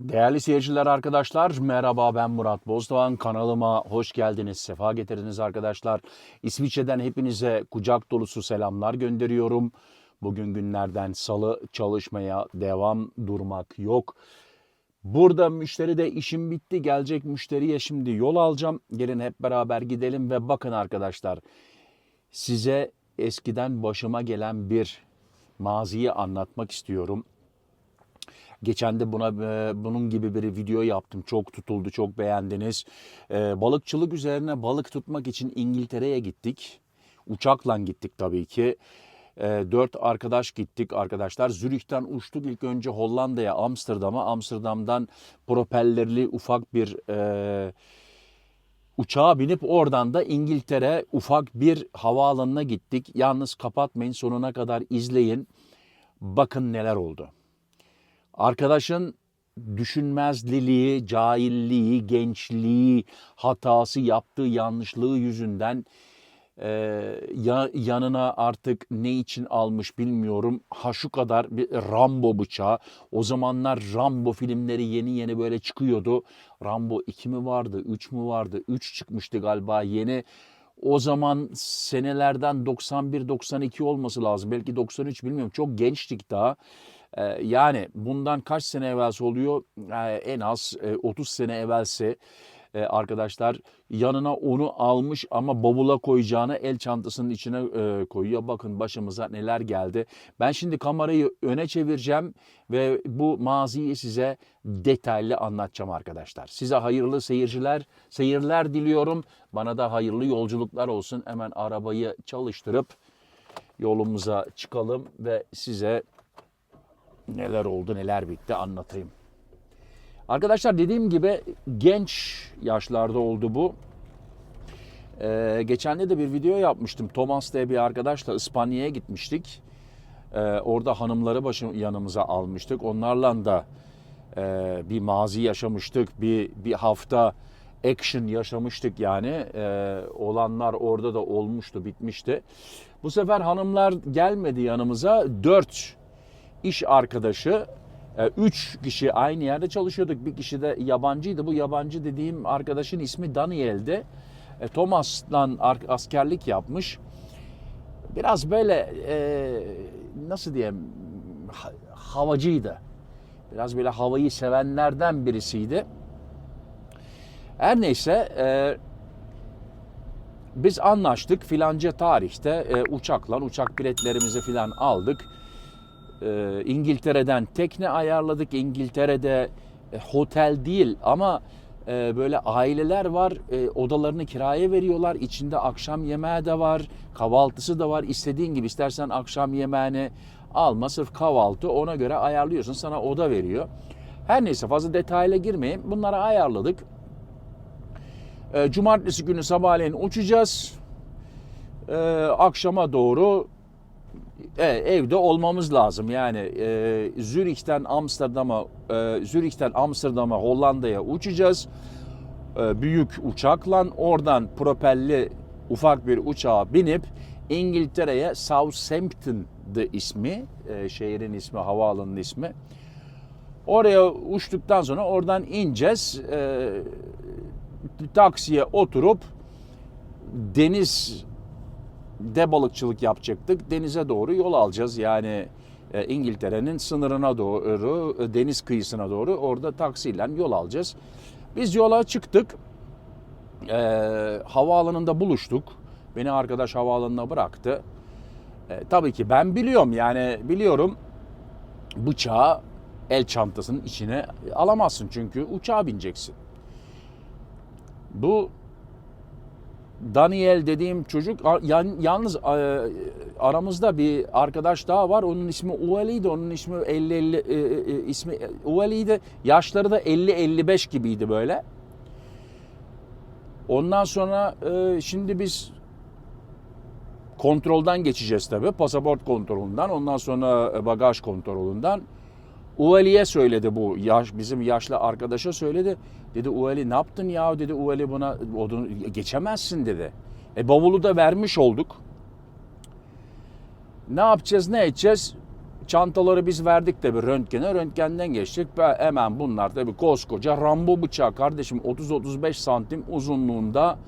Değerli seyirciler arkadaşlar merhaba ben Murat Bozdoğan. Kanalıma hoş geldiniz sefa getirdiniz arkadaşlar. İsviçre'den hepinize kucak dolusu selamlar gönderiyorum. Bugün günlerden salı çalışmaya devam durmak yok. Burada müşteri de işim bitti gelecek müşteriye şimdi yol alacağım. Gelin hep beraber gidelim ve bakın arkadaşlar size eskiden başıma gelen bir maziyi anlatmak istiyorum. Geçen de buna e, bunun gibi bir video yaptım. Çok tutuldu, çok beğendiniz. E, balıkçılık üzerine balık tutmak için İngiltere'ye gittik. Uçakla gittik tabii ki. E, dört arkadaş gittik arkadaşlar. Zürih'ten uçtuk ilk önce Hollanda'ya, Amsterdam'a. Amsterdam'dan propellerli ufak bir e, uçağa binip oradan da İngiltere ufak bir havaalanına gittik. Yalnız kapatmayın sonuna kadar izleyin. Bakın neler oldu. Arkadaşın düşünmezliliği, cahilliği, gençliği, hatası, yaptığı yanlışlığı yüzünden e, ya, yanına artık ne için almış bilmiyorum. Ha şu kadar bir Rambo bıçağı. O zamanlar Rambo filmleri yeni yeni böyle çıkıyordu. Rambo 2 mi vardı, 3 mü vardı? 3 çıkmıştı galiba yeni. O zaman senelerden 91-92 olması lazım. Belki 93 bilmiyorum. Çok gençtik daha. Ee, yani bundan kaç sene evvelsi oluyor? Ee, en az e, 30 sene evvelsi e, arkadaşlar yanına onu almış ama bavula koyacağını el çantasının içine e, koyuyor. Bakın başımıza neler geldi. Ben şimdi kamerayı öne çevireceğim ve bu maziyi size detaylı anlatacağım arkadaşlar. Size hayırlı seyirciler, seyirler diliyorum. Bana da hayırlı yolculuklar olsun. Hemen arabayı çalıştırıp yolumuza çıkalım ve size neler oldu neler bitti anlatayım. Arkadaşlar dediğim gibi genç yaşlarda oldu bu. Ee, geçen de bir video yapmıştım. Thomas diye bir arkadaşla İspanya'ya gitmiştik. Ee, orada hanımları başım yanımıza almıştık. Onlarla da e, bir mazi yaşamıştık. Bir bir hafta action yaşamıştık yani. Ee, olanlar orada da olmuştu, bitmişti. Bu sefer hanımlar gelmedi yanımıza. Dört iş arkadaşı e, Üç kişi aynı yerde çalışıyorduk. Bir kişi de yabancıydı. Bu yabancı dediğim arkadaşın ismi Daniel'di. E, Thomas'la askerlik yapmış. Biraz böyle e, nasıl diyeyim havacıydı. Biraz böyle havayı sevenlerden birisiydi. Her neyse biz anlaştık filanca tarihte uçakla uçak biletlerimizi filan aldık. E, İngiltere'den tekne ayarladık. İngiltere'de e, otel değil ama e, böyle aileler var. E, odalarını kiraya veriyorlar. İçinde akşam yemeği de var. Kahvaltısı da var. İstediğin gibi istersen akşam yemeğini alma. Sırf kahvaltı ona göre ayarlıyorsun. Sana oda veriyor. Her neyse fazla detayla girmeyeyim. Bunları ayarladık. E, cumartesi günü sabahleyin uçacağız. E, akşama doğru e, evde olmamız lazım. Yani e, Zürih'ten Amsterdam'a e, Zürih'ten Amsterdam'a Hollanda'ya uçacağız. E, büyük uçakla oradan propelli ufak bir uçağa binip İngiltere'ye Southampton'dı ismi, e, şehrin ismi, havaalanının ismi. Oraya uçtuktan sonra oradan ineceğiz. E, taksiye oturup deniz de balıkçılık yapacaktık. Denize doğru yol alacağız. Yani e, İngiltere'nin sınırına doğru, e, deniz kıyısına doğru orada taksiyle yol alacağız. Biz yola çıktık. E, havaalanında buluştuk. Beni arkadaş havaalanına bıraktı. E, tabii ki ben biliyorum yani biliyorum bıçağı el çantasının içine alamazsın çünkü uçağa bineceksin. Bu Daniel dediğim çocuk yalnız e, aramızda bir arkadaş daha var. Onun ismi Ueli'ydi. Onun ismi 50 50 e, e, ismi Ueli'ydi. Yaşları da 50 55 gibiydi böyle. Ondan sonra e, şimdi biz kontroldan geçeceğiz tabii. Pasaport kontrolünden. Ondan sonra bagaj kontrolünden. Ueli'ye söyledi bu yaş, bizim yaşlı arkadaşa söyledi. Dedi Ueli ne yaptın ya dedi Ueli buna odunu geçemezsin dedi. E bavulu da vermiş olduk. Ne yapacağız ne edeceğiz? çantaları biz verdik bir röntgene. Röntgenden geçtik ve hemen bunlar tabii koskoca Rambo bıçağı kardeşim 30-35 santim uzunluğunda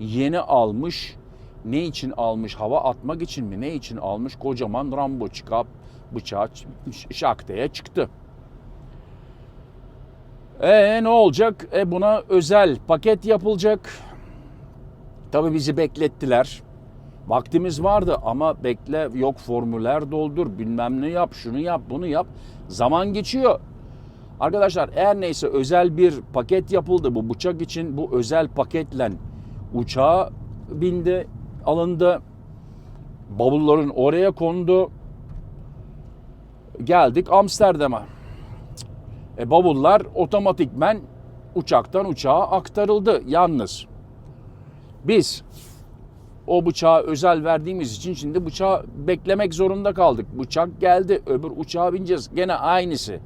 yeni almış. Ne için almış? Hava atmak için mi? Ne için almış? Kocaman Rambo çıkıp bıçağı şakteye çıktı. E ne olacak? E buna özel paket yapılacak. Tabii bizi beklettiler. Vaktimiz vardı ama bekle yok formüler doldur bilmem ne yap şunu yap bunu yap. Zaman geçiyor. Arkadaşlar eğer neyse özel bir paket yapıldı bu bıçak için bu özel paketle uçağa bindi alındı. Bavulların oraya kondu. Geldik Amsterdam'a. E, bavullar otomatikmen uçaktan uçağa aktarıldı yalnız. Biz o bıçağı özel verdiğimiz için şimdi bıçağı beklemek zorunda kaldık. Bıçak geldi öbür uçağa bineceğiz. Gene aynısı.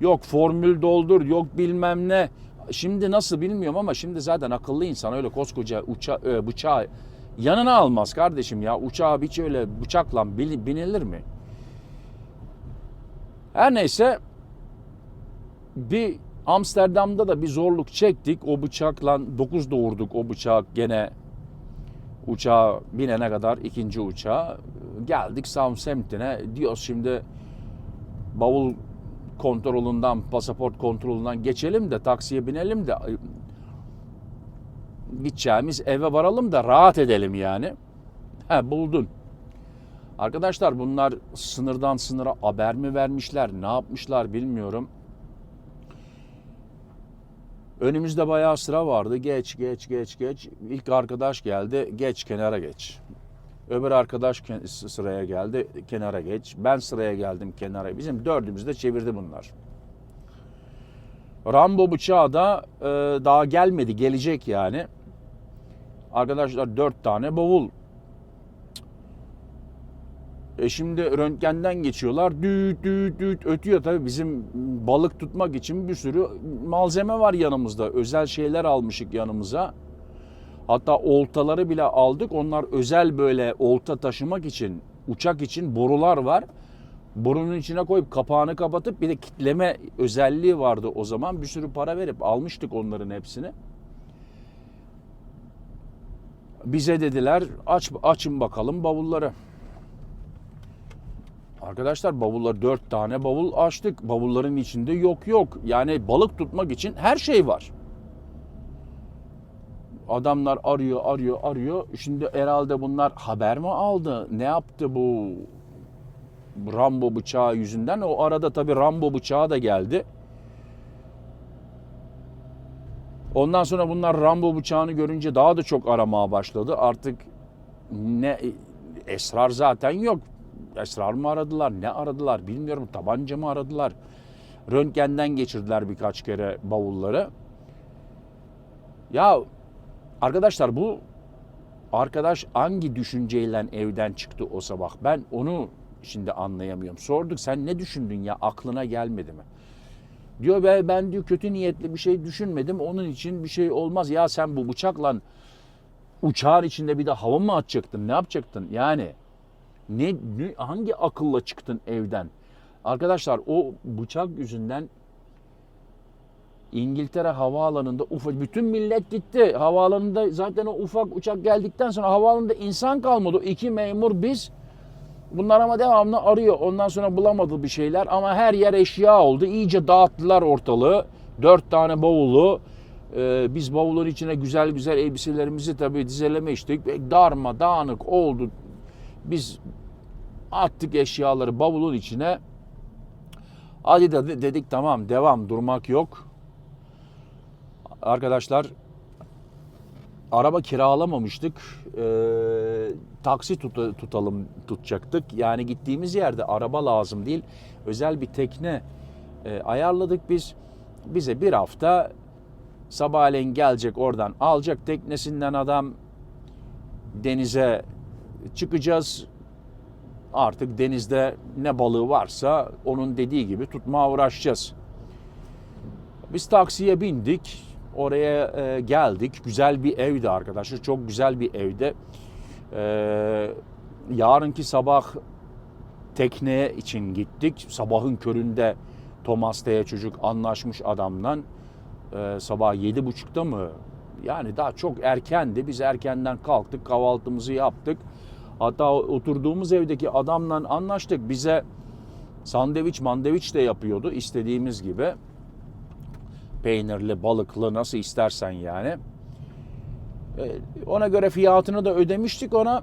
Yok formül doldur yok bilmem ne. Şimdi nasıl bilmiyorum ama şimdi zaten akıllı insan öyle koskoca uça, e, bıçağı yanına almaz kardeşim ya. Uçağa hiç öyle bıçakla bin- binilir mi? Her neyse bir Amsterdam'da da bir zorluk çektik. O bıçakla 9 doğurduk o bıçak gene uçağa binene kadar ikinci uçağa geldik Southampton'e diyoruz şimdi bavul kontrolünden pasaport kontrolünden geçelim de taksiye binelim de gideceğimiz eve varalım da rahat edelim yani. He buldun. Arkadaşlar bunlar sınırdan sınıra haber mi vermişler ne yapmışlar bilmiyorum. Önümüzde bayağı sıra vardı. Geç, geç, geç, geç. İlk arkadaş geldi. Geç, kenara geç. Öbür arkadaş sıraya geldi. Kenara geç. Ben sıraya geldim kenara. Bizim dördümüz de çevirdi bunlar. Rambo bıçağı da e, daha gelmedi. Gelecek yani. Arkadaşlar dört tane bavul. E şimdi röntgenden geçiyorlar. Düt düt düt ötüyor tabii bizim balık tutmak için bir sürü malzeme var yanımızda. Özel şeyler almışık yanımıza. Hatta oltaları bile aldık. Onlar özel böyle olta taşımak için, uçak için borular var. Borunun içine koyup kapağını kapatıp bir de kitleme özelliği vardı o zaman. Bir sürü para verip almıştık onların hepsini. Bize dediler aç açın bakalım bavulları. Arkadaşlar bavullar dört tane bavul açtık. Bavulların içinde yok yok. Yani balık tutmak için her şey var. Adamlar arıyor arıyor arıyor. Şimdi herhalde bunlar haber mi aldı? Ne yaptı bu Rambo bıçağı yüzünden? O arada tabii Rambo bıçağı da geldi. Ondan sonra bunlar Rambo bıçağını görünce daha da çok aramaya başladı. Artık ne esrar zaten yok. Esrar mı aradılar, ne aradılar bilmiyorum. Tabanca mı aradılar? Röntgenden geçirdiler birkaç kere bavulları. Ya arkadaşlar bu arkadaş hangi düşünceyle evden çıktı o sabah? Ben onu şimdi anlayamıyorum. Sorduk sen ne düşündün ya aklına gelmedi mi? Diyor be ben diyor kötü niyetli bir şey düşünmedim. Onun için bir şey olmaz. Ya sen bu bıçakla uçağın içinde bir de hava mı atacaktın? Ne yapacaktın? Yani ne, ne hangi akılla çıktın evden? Arkadaşlar o bıçak yüzünden İngiltere havaalanında ufak bütün millet gitti. Havaalanında zaten o ufak uçak geldikten sonra havaalanında insan kalmadı. O iki memur biz Bunlar ama devamlı arıyor. Ondan sonra bulamadı bir şeyler ama her yer eşya oldu. İyice dağıttılar ortalığı. Dört tane bavulu. Ee, biz bavulun içine güzel güzel elbiselerimizi tabii dizelemiştik. Darma dağınık oldu. Biz attık eşyaları bavulun içine. Hadi de dedik tamam devam durmak yok. Arkadaşlar araba kiralamamıştık. Ee, taksi tut- tutalım tutacaktık. Yani gittiğimiz yerde araba lazım değil. Özel bir tekne e, ayarladık biz. Bize bir hafta sabahleyin gelecek oradan alacak teknesinden adam denize çıkacağız. Artık denizde ne balığı varsa onun dediği gibi tutmaya uğraşacağız. Biz taksiye bindik. Oraya e, geldik. Güzel bir evdi arkadaşlar. Çok güzel bir evde. E, yarınki sabah tekneye için gittik. Sabahın köründe Thomas diye çocuk anlaşmış adamla. Ee, sabah yedi buçukta mı? Yani daha çok erkendi. Biz erkenden kalktık, kahvaltımızı yaptık. Hatta oturduğumuz evdeki adamla anlaştık. Bize sandviç mandeviç de yapıyordu istediğimiz gibi. Peynirli, balıklı nasıl istersen yani. Ee, Ona göre fiyatını da ödemiştik ona.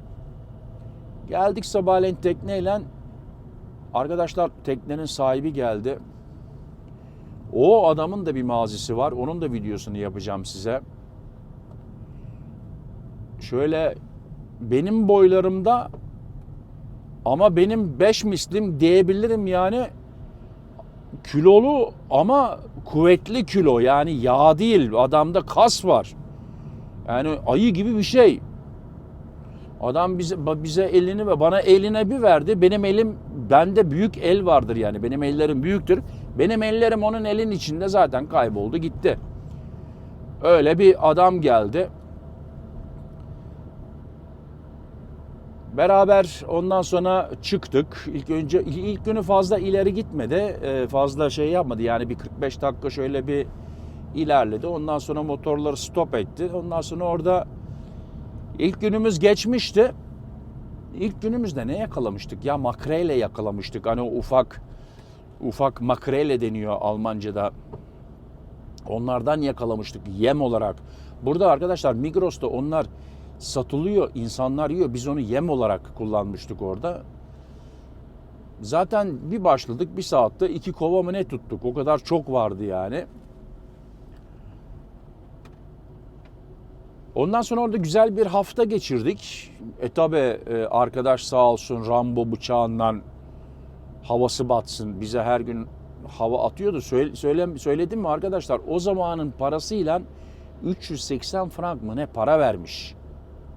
Geldik sabahleyin tekneyle. Arkadaşlar teknenin sahibi geldi. O adamın da bir mazisi var. Onun da videosunu yapacağım size. Şöyle benim boylarımda ama benim 5 mislim diyebilirim yani kilolu ama kuvvetli kilo yani yağ değil adamda kas var. Yani ayı gibi bir şey. Adam bize bize elini ve bana eline bir verdi. Benim elim bende büyük el vardır yani. Benim ellerim büyüktür. Benim ellerim onun elin içinde zaten kayboldu gitti. Öyle bir adam geldi. Beraber ondan sonra çıktık. İlk önce ilk günü fazla ileri gitmedi. Ee, Fazla şey yapmadı. Yani bir 45 dakika şöyle bir ilerledi. Ondan sonra motorları stop etti. Ondan sonra orada ilk günümüz geçmişti. İlk günümüzde ne yakalamıştık? Ya makrele yakalamıştık. Hani ufak ufak makrele deniyor Almanca'da. Onlardan yakalamıştık yem olarak. Burada arkadaşlar Migros'ta onlar satılıyor, insanlar yiyor. Biz onu yem olarak kullanmıştık orada. Zaten bir başladık bir saatte iki kova mı ne tuttuk. O kadar çok vardı yani. Ondan sonra orada güzel bir hafta geçirdik. E tabi e, arkadaş sağ olsun Rambo bıçağından havası batsın. Bize her gün hava atıyordu. Söyle, söyle, söyledim mi arkadaşlar? O zamanın parasıyla 380 frank mı ne para vermiş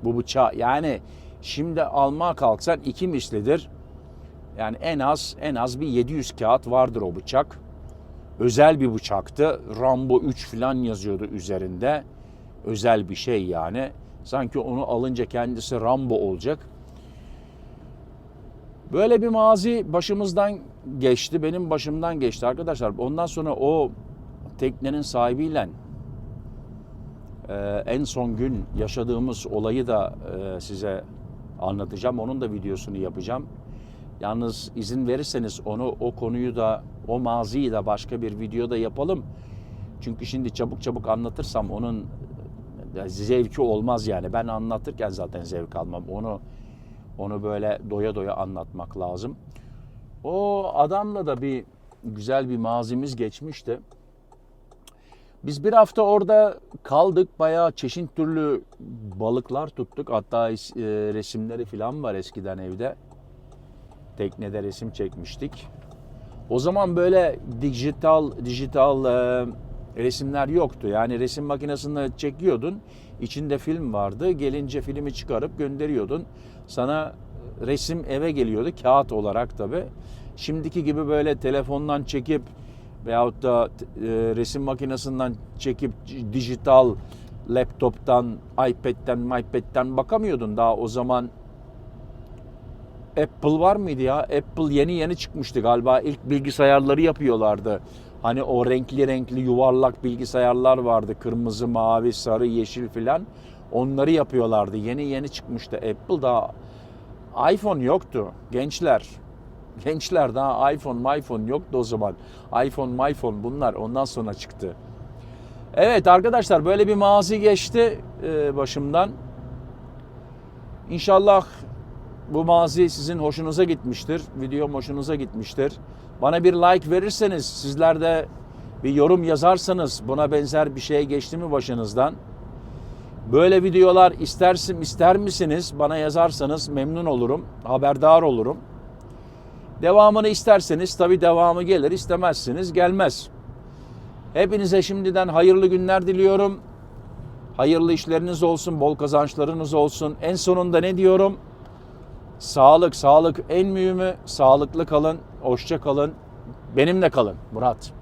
bu bıçağı. Yani şimdi almaya kalksan iki mislidir. Yani en az en az bir 700 kağıt vardır o bıçak. Özel bir bıçaktı. Rambo 3 falan yazıyordu üzerinde. Özel bir şey yani. Sanki onu alınca kendisi Rambo olacak. Böyle bir mazi başımızdan geçti. Benim başımdan geçti arkadaşlar. Ondan sonra o teknenin sahibiyle e, en son gün yaşadığımız olayı da e, size anlatacağım. Onun da videosunu yapacağım. Yalnız izin verirseniz onu o konuyu da o maziyi de başka bir videoda yapalım. Çünkü şimdi çabuk çabuk anlatırsam onun e, zevki olmaz yani. Ben anlatırken zaten zevk almam. Onu onu böyle doya doya anlatmak lazım. O adamla da bir güzel bir mazimiz geçmişti. Biz bir hafta orada kaldık. Bayağı çeşit türlü balıklar tuttuk. Hatta e, resimleri falan var eskiden evde. Teknede resim çekmiştik. O zaman böyle dijital dijital e, resimler yoktu. Yani resim makinesinde çekiyordun. İçinde film vardı. Gelince filmi çıkarıp gönderiyordun. Sana resim eve geliyordu kağıt olarak tabi. Şimdiki gibi böyle telefondan çekip veyahut da e, resim makinesinden çekip dijital laptoptan, iPad'den, iPad'den bakamıyordun. Daha o zaman Apple var mıydı ya? Apple yeni yeni çıkmıştı galiba. İlk bilgisayarları yapıyorlardı. Hani o renkli renkli yuvarlak bilgisayarlar vardı. Kırmızı, mavi, sarı, yeşil filan. Onları yapıyorlardı. Yeni yeni çıkmıştı Apple daha iPhone yoktu gençler. Gençler daha iPhone, iPhone yoktu o zaman. iPhone, iPhone bunlar ondan sonra çıktı. Evet arkadaşlar böyle bir mazi geçti e, başımdan. İnşallah bu mazi sizin hoşunuza gitmiştir. Videom hoşunuza gitmiştir. Bana bir like verirseniz, sizler de bir yorum yazarsanız buna benzer bir şey geçti mi başınızdan? Böyle videolar istersin ister misiniz? Bana yazarsanız memnun olurum, haberdar olurum. Devamını isterseniz tabii devamı gelir, istemezsiniz gelmez. Hepinize şimdiden hayırlı günler diliyorum. Hayırlı işleriniz olsun, bol kazançlarınız olsun. En sonunda ne diyorum? Sağlık, sağlık en mühimi. Sağlıklı kalın, hoşça kalın. Benimle kalın Murat.